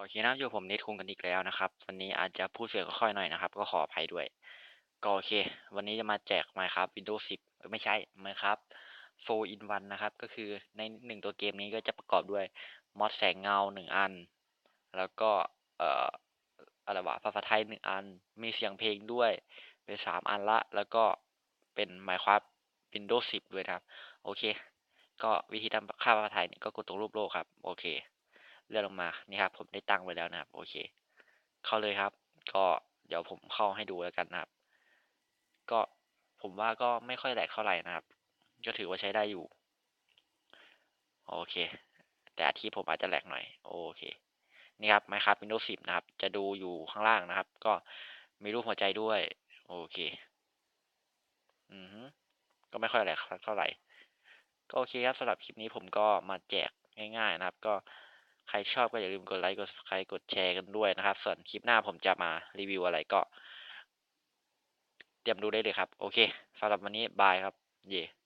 โอเคนะอยู่ผมเนทคุงกันอีกแล้วนะครับ วันนี้อาจจะพูดเสียงค่อยๆหน่อยนะครับ ก็ขออภัยด้วย ก็โอเค วันนี้จะมาแจก Minecraft Windows 10 ไม่ใช่ Minecraft 4 in 1นะครับ ก็คือในหนึ่งตัวเกมนี้ก็จะประกอบด้วยมอดแสงเงาหนึ่งอัน แล้วก็เอ่ออะไรวะภาษาไทยหนึ่งอัน มีเสียงเพลงด้วย เป็นสามอันละ แล้วก็เป็น Minecraft Windows 10 ด้วยครับ โอเค ก็วิธีทำค่าภาษาไทยนี่ก็กดตรงรูปโลกครับ โอเค เลื่อนลงมานี่ครับผมได้ตั้งไว้แล้วนะครับโอเค เข้าเลยครับ ก็เดี๋ยวผมเข้าให้ดูแล้วกันนะครับ ก็ผมว่าก็ไม่ค่อยแหลกเท่าไหร่นะครับ ก็ถือว่าใช้ได้อยู่ โอเค แต่ที่ผมอาจจะแหลกหน่อย โอเค นี่ครับ Minecraft Windows 10 นะครับ จะดูอยู่ข้างล่างนะครับ ก็มีรูปหัวใจด้วย โอเค อือฮึก็ไม่ค่อยแหลกเท่าไหร่ ก็โอเคครับสำหรับคลิปนี้ผมก็มาแจกง่าย ๆ นะครับ ก็ ใครชอบก็อย่าลืมกดไลค์กดใครกดแชร์กันด้วยนะครับ ส่วนคลิปหน้าผมจะมารีวิวอะไรก็ เตรียมดูได้เลยครับ โอเคสำหรับวันนี้บายครับ เย่